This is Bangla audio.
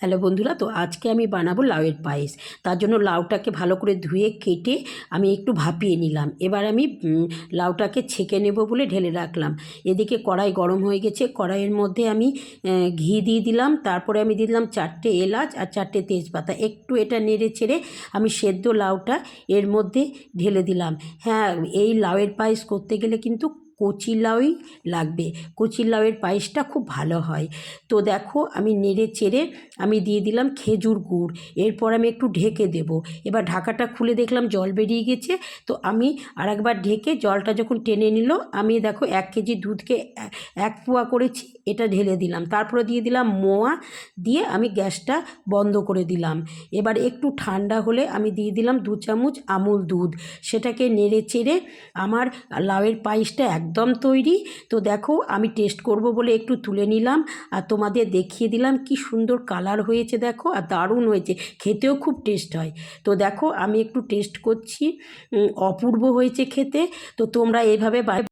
হ্যালো বন্ধুরা, তো আজকে আমি বানাবো লাউয়ের পায়েস। তার জন্য লাউটাকে ভালো করে ধুয়ে, কেটে আমি একটু ভাপিয়ে নিলাম। এবার আমি লাউটাকে ছেঁকে নেব বলে ঢেলে রাখলাম। এদিকে কড়াই গরম হয়ে গেছে। কড়াইয়ের মধ্যে আমি ঘি দিয়ে দিলাম। তারপরে আমি দিয়ে দিলাম চারটে এলাচ আর চারটে তেজপাতা। একটু এটা নেড়ে চেড়ে আমি সেদ্ধ লাউটা এর মধ্যে ঢেলে দিলাম। হ্যাঁ এই লাউয়ের পায়েস করতে গেলে কিন্তু কচি লাউই লাগবে। কচি লাউয়ের পায়েসটা খুব ভালো হয়। তো দেখো আমি নেড়ে চেড়ে আমি দিয়ে দিলাম খেজুর গুড়। এরপর আমি একটু ঢেকে দেব। এবার ঢাকাটা খুলে দেখলাম জল বেরিয়ে গেছে। তো আমি আরেকবার ঢেকে জলটা যখন টেনে নিল, আমি দেখো এক কেজি দুধকে এক পোয়া করেছি, এটা ঢেলে দিলাম। তারপরে দিয়ে দিলাম মোয়া, দিয়ে আমি গ্যাসটা বন্ধ করে দিলাম। এবার একটু ঠান্ডা হলে আমি দিয়ে দিলাম দু চামচ আমুল দুধ। সেটাকে নেড়ে চেড়ে আমার লাউয়ের পায়েসটা একদম তৈরি। তো দেখো, আমি টেস্ট করব বলে একটু তুলে নিলাম আর তোমাদের দেখিয়ে দিলাম কি সুন্দর কালার হয়েছে দেখো আর দারুণ হয়েছে। খেতেও খুব টেস্ট হয়। তো দেখো, আমি একটু টেস্ট করছি। অপূর্ব হয়েছে খেতে। তো তোমরা এভাবে